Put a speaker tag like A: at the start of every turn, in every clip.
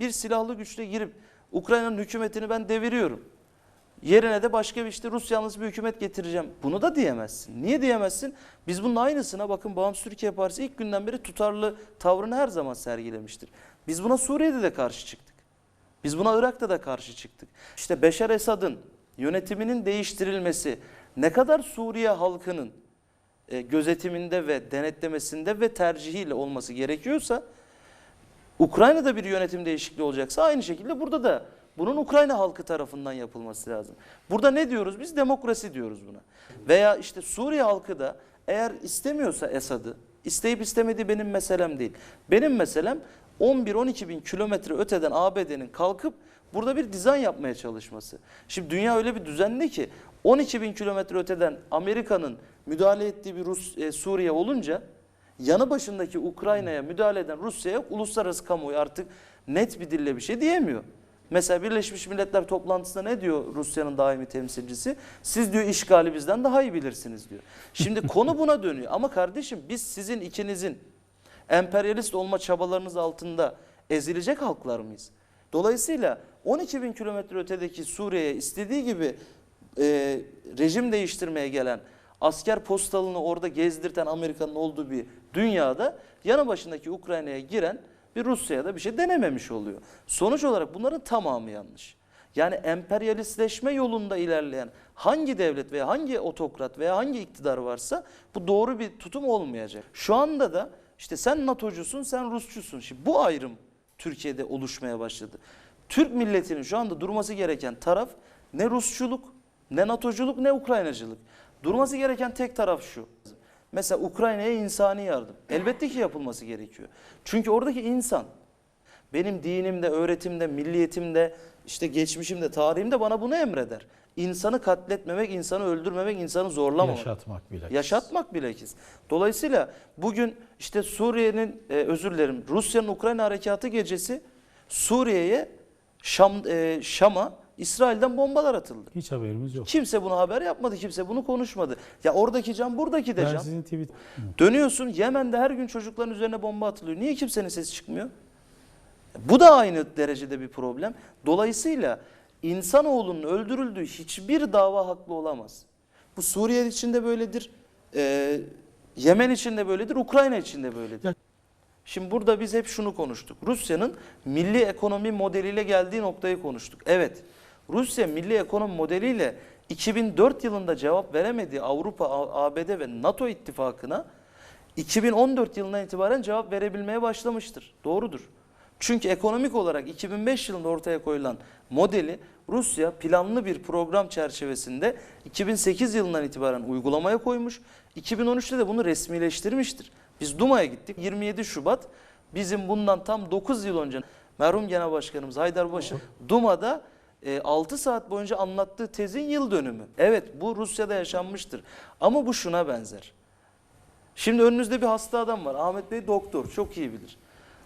A: Bir silahlı güçle girip Ukrayna'nın hükümetini ben deviriyorum. Yerine de başka bir işte Rus yanlısı bir hükümet getireceğim. Bunu da diyemezsin. Niye diyemezsin? Biz bunun aynısına bakın Bağımsız Türkiye Partisi ilk günden beri tutarlı tavrını her zaman sergilemiştir. Biz buna Suriye'de de karşı çıktık. Biz buna Irak'ta da karşı çıktık. İşte Beşar Esad'ın yönetiminin değiştirilmesi ne kadar Suriye halkının e, gözetiminde ve denetlemesinde ve tercihiyle olması gerekiyorsa Ukrayna'da bir yönetim değişikliği olacaksa aynı şekilde burada da bunun Ukrayna halkı tarafından yapılması lazım. Burada ne diyoruz biz? Demokrasi diyoruz buna. Veya işte Suriye halkı da eğer istemiyorsa Esad'ı, isteyip istemediği benim meselem değil. Benim meselem 11-12 bin kilometre öteden ABD'nin kalkıp burada bir dizayn yapmaya çalışması. Şimdi dünya öyle bir düzenli ki 12 bin kilometre öteden Amerika'nın müdahale ettiği bir Rus, e, Suriye olunca yanı başındaki Ukrayna'ya müdahale eden Rusya'ya uluslararası kamuoyu artık net bir dille bir şey diyemiyor. Mesela Birleşmiş Milletler toplantısında ne diyor Rusya'nın daimi temsilcisi? Siz diyor işgali bizden daha iyi bilirsiniz diyor. Şimdi konu buna dönüyor. Ama kardeşim biz sizin ikinizin emperyalist olma çabalarınız altında ezilecek halklar mıyız? Dolayısıyla 12 bin kilometre ötedeki Suriye'ye istediği gibi e, rejim değiştirmeye gelen asker postalını orada gezdirten Amerika'nın olduğu bir dünyada yanı başındaki Ukrayna'ya giren bir Rusya'ya da bir şey denememiş oluyor. Sonuç olarak bunların tamamı yanlış. Yani emperyalistleşme yolunda ilerleyen hangi devlet veya hangi otokrat veya hangi iktidar varsa bu doğru bir tutum olmayacak. Şu anda da işte sen NATO'cusun sen Rusçusun. Şimdi bu ayrım Türkiye'de oluşmaya başladı. Türk milletinin şu anda durması gereken taraf ne Rusçuluk, ne NATO'culuk, ne Ukraynacılık. Durması gereken tek taraf şu. Mesela Ukrayna'ya insani yardım. Elbette ki yapılması gerekiyor. Çünkü oradaki insan benim dinimde, öğretimde, milliyetimde, işte geçmişimde, tarihimde bana bunu emreder. İnsanı katletmemek, insanı öldürmemek, insanı zorlamamak.
B: Yaşatmak bile.
A: Yaşatmak bilakis. Dolayısıyla bugün işte Suriye'nin e, özür dilerim Rusya'nın Ukrayna harekatı gecesi Suriye'ye Şam e, Şam'a İsrail'den bombalar atıldı.
B: Hiç haberimiz yok.
A: Kimse bunu haber yapmadı, kimse bunu konuşmadı. Ya oradaki can buradaki de
B: Ben
A: can.
B: sizin tweet...
A: Dönüyorsun Yemen'de her gün çocukların üzerine bomba atılıyor. Niye kimsenin sesi çıkmıyor? Bu da aynı derecede bir problem. Dolayısıyla insanoğlunun öldürüldüğü hiçbir dava haklı olamaz. Bu Suriye için de böyledir. Ee, Yemen için de böyledir. Ukrayna için de böyledir.
B: Ya-
A: Şimdi burada biz hep şunu konuştuk. Rusya'nın milli ekonomi modeliyle geldiği noktayı konuştuk. Evet. Rusya milli ekonomi modeliyle 2004 yılında cevap veremediği Avrupa, ABD ve NATO ittifakına 2014 yılından itibaren cevap verebilmeye başlamıştır. Doğrudur. Çünkü ekonomik olarak 2005 yılında ortaya koyulan modeli Rusya planlı bir program çerçevesinde 2008 yılından itibaren uygulamaya koymuş. 2013'te de bunu resmileştirmiştir. Biz Duma'ya gittik. 27 Şubat bizim bundan tam 9 yıl önce merhum Genel Başkanımız Haydarbaşı Duma'da 6 saat boyunca anlattığı tezin yıl dönümü. Evet bu Rusya'da yaşanmıştır. Ama bu şuna benzer. Şimdi önünüzde bir hasta adam var. Ahmet Bey doktor, çok iyi bilir.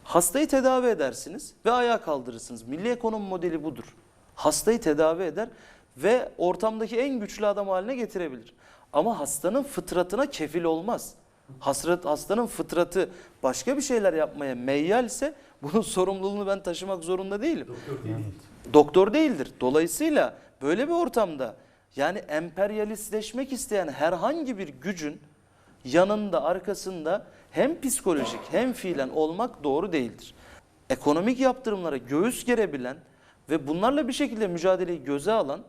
A: Hastayı tedavi edersiniz ve ayağa kaldırırsınız. Milli ekonomi modeli budur. Hastayı tedavi eder ve ortamdaki en güçlü adam haline getirebilir. Ama hastanın fıtratına kefil olmaz. Hasret, hastanın fıtratı başka bir şeyler yapmaya meyyalse bunun sorumluluğunu ben taşımak zorunda değilim doktor değildir. Dolayısıyla böyle bir ortamda yani emperyalistleşmek isteyen herhangi bir gücün yanında arkasında hem psikolojik hem fiilen olmak doğru değildir. Ekonomik yaptırımlara göğüs gerebilen ve bunlarla bir şekilde mücadeleyi göze alan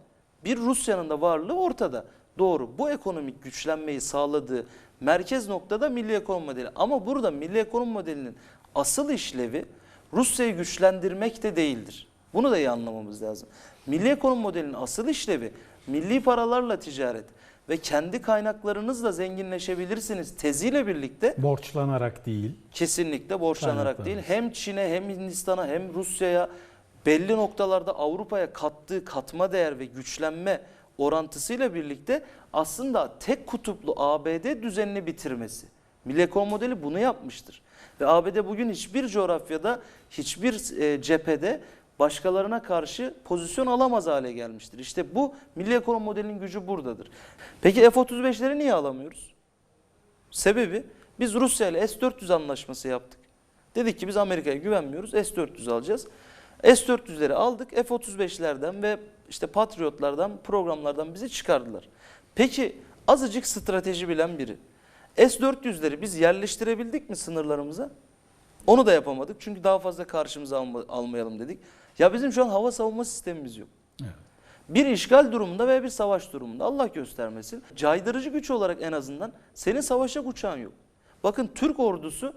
A: bir Rusya'nın da varlığı ortada. Doğru. Bu ekonomik güçlenmeyi sağladığı merkez noktada milli ekonomi modeli. Ama burada milli ekonomi modelinin asıl işlevi Rusya'yı güçlendirmek de değildir. Bunu da iyi anlamamız lazım. Milli ekonomi modelinin asıl işlevi milli paralarla ticaret ve kendi kaynaklarınızla zenginleşebilirsiniz teziyle birlikte
B: Borçlanarak değil.
A: kesinlikle borçlanarak değil hem Çin'e hem Hindistan'a hem Rusya'ya belli noktalarda Avrupa'ya kattığı katma değer ve güçlenme orantısıyla birlikte aslında tek kutuplu ABD düzenini bitirmesi. Milli ekonomi modeli bunu yapmıştır. Ve ABD bugün hiçbir coğrafyada, hiçbir e, cephede başkalarına karşı pozisyon alamaz hale gelmiştir. İşte bu milli ekonomi modelinin gücü buradadır. Peki F-35'leri niye alamıyoruz? Sebebi biz Rusya ile S-400 anlaşması yaptık. Dedik ki biz Amerika'ya güvenmiyoruz. S-400 alacağız. S-400'leri aldık. F-35'lerden ve işte Patriotlardan, programlardan bizi çıkardılar. Peki azıcık strateji bilen biri. S-400'leri biz yerleştirebildik mi sınırlarımıza? Onu da yapamadık. Çünkü daha fazla karşımıza alma- almayalım dedik. Ya bizim şu an hava savunma sistemimiz yok.
B: Evet.
A: Bir işgal durumunda veya bir savaş durumunda Allah göstermesin. Caydırıcı güç olarak en azından senin savaşacak uçağın yok. Bakın Türk ordusu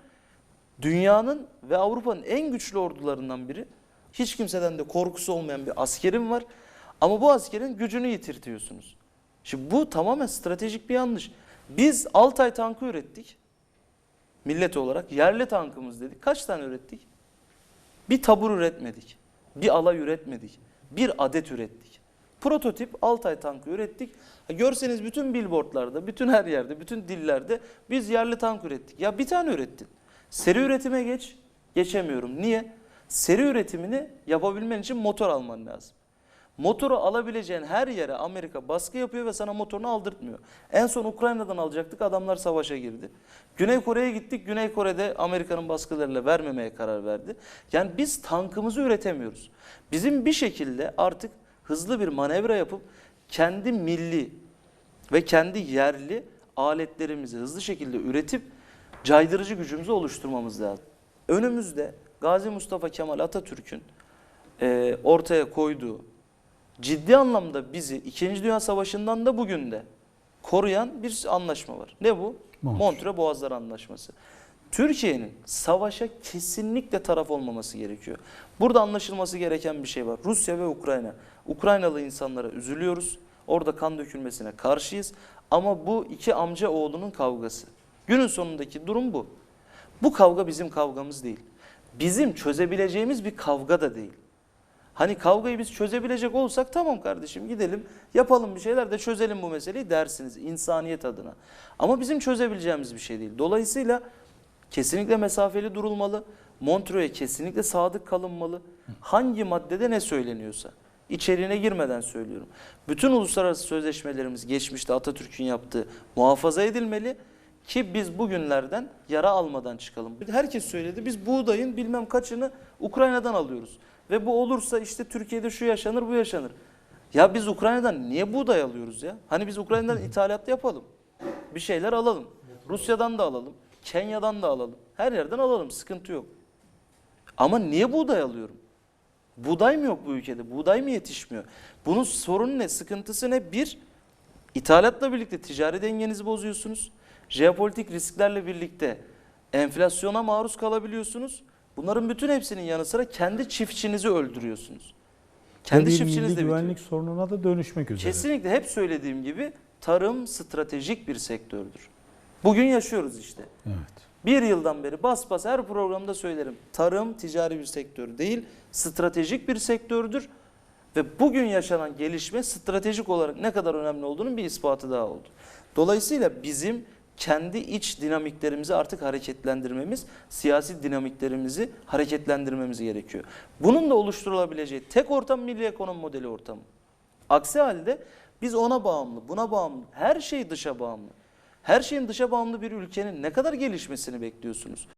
A: dünyanın ve Avrupa'nın en güçlü ordularından biri. Hiç kimseden de korkusu olmayan bir askerim var. Ama bu askerin gücünü yitirtiyorsunuz. Şimdi bu tamamen stratejik bir yanlış. Biz Altay tankı ürettik. Millet olarak yerli tankımız dedik. Kaç tane ürettik? Bir tabur üretmedik. Bir alay üretmedik. Bir adet ürettik. Prototip Altay tankı ürettik. Görseniz bütün billboardlarda, bütün her yerde, bütün dillerde biz yerli tank ürettik. Ya bir tane ürettin. Seri üretime geç. Geçemiyorum. Niye? Seri üretimini yapabilmen için motor alman lazım. Motoru alabileceğin her yere Amerika baskı yapıyor ve sana motorunu aldırtmıyor. En son Ukrayna'dan alacaktık adamlar savaşa girdi. Güney Kore'ye gittik. Güney Kore'de Amerika'nın baskılarıyla vermemeye karar verdi. Yani biz tankımızı üretemiyoruz. Bizim bir şekilde artık hızlı bir manevra yapıp kendi milli ve kendi yerli aletlerimizi hızlı şekilde üretip caydırıcı gücümüzü oluşturmamız lazım. Önümüzde Gazi Mustafa Kemal Atatürk'ün ortaya koyduğu ciddi anlamda bizi 2. Dünya Savaşı'ndan da bugün de koruyan bir anlaşma var. Ne bu?
B: Montreux.
A: Montreux Boğazlar Anlaşması. Türkiye'nin savaşa kesinlikle taraf olmaması gerekiyor. Burada anlaşılması gereken bir şey var. Rusya ve Ukrayna. Ukraynalı insanlara üzülüyoruz. Orada kan dökülmesine karşıyız. Ama bu iki amca oğlunun kavgası. Günün sonundaki durum bu. Bu kavga bizim kavgamız değil. Bizim çözebileceğimiz bir kavga da değil. Hani kavgayı biz çözebilecek olsak tamam kardeşim gidelim yapalım bir şeyler de çözelim bu meseleyi dersiniz insaniyet adına. Ama bizim çözebileceğimiz bir şey değil. Dolayısıyla kesinlikle mesafeli durulmalı. Montreux'e kesinlikle sadık kalınmalı. Hangi maddede ne söyleniyorsa. içeriğine girmeden söylüyorum. Bütün uluslararası sözleşmelerimiz geçmişte Atatürk'ün yaptığı muhafaza edilmeli ki biz bugünlerden yara almadan çıkalım. Herkes söyledi biz buğdayın bilmem kaçını Ukrayna'dan alıyoruz. Ve bu olursa işte Türkiye'de şu yaşanır bu yaşanır. Ya biz Ukrayna'dan niye buğday alıyoruz ya? Hani biz Ukrayna'dan ithalat yapalım. Bir şeyler alalım. Rusya'dan da alalım. Kenya'dan da alalım. Her yerden alalım sıkıntı yok. Ama niye buğday alıyorum? Buğday mı yok bu ülkede? Buğday mı yetişmiyor? Bunun sorunu ne? Sıkıntısı ne? Bir, ithalatla birlikte ticari dengenizi bozuyorsunuz. Jeopolitik risklerle birlikte enflasyona maruz kalabiliyorsunuz. Bunların bütün hepsinin yanı sıra kendi çiftçinizi öldürüyorsunuz. Kendi
B: bir
A: çiftçiniz de bitiyor.
B: güvenlik sorununa da dönüşmek üzere.
A: Kesinlikle hep söylediğim gibi tarım stratejik bir sektördür. Bugün yaşıyoruz işte.
B: Evet.
A: Bir yıldan beri bas bas her programda söylerim. Tarım ticari bir sektör değil, stratejik bir sektördür. Ve bugün yaşanan gelişme stratejik olarak ne kadar önemli olduğunun bir ispatı daha oldu. Dolayısıyla bizim kendi iç dinamiklerimizi artık hareketlendirmemiz, siyasi dinamiklerimizi hareketlendirmemiz gerekiyor. Bunun da oluşturulabileceği tek ortam milli ekonomi modeli ortamı. Aksi halde biz ona bağımlı, buna bağımlı, her şey dışa bağımlı. Her şeyin dışa bağımlı bir ülkenin ne kadar gelişmesini bekliyorsunuz?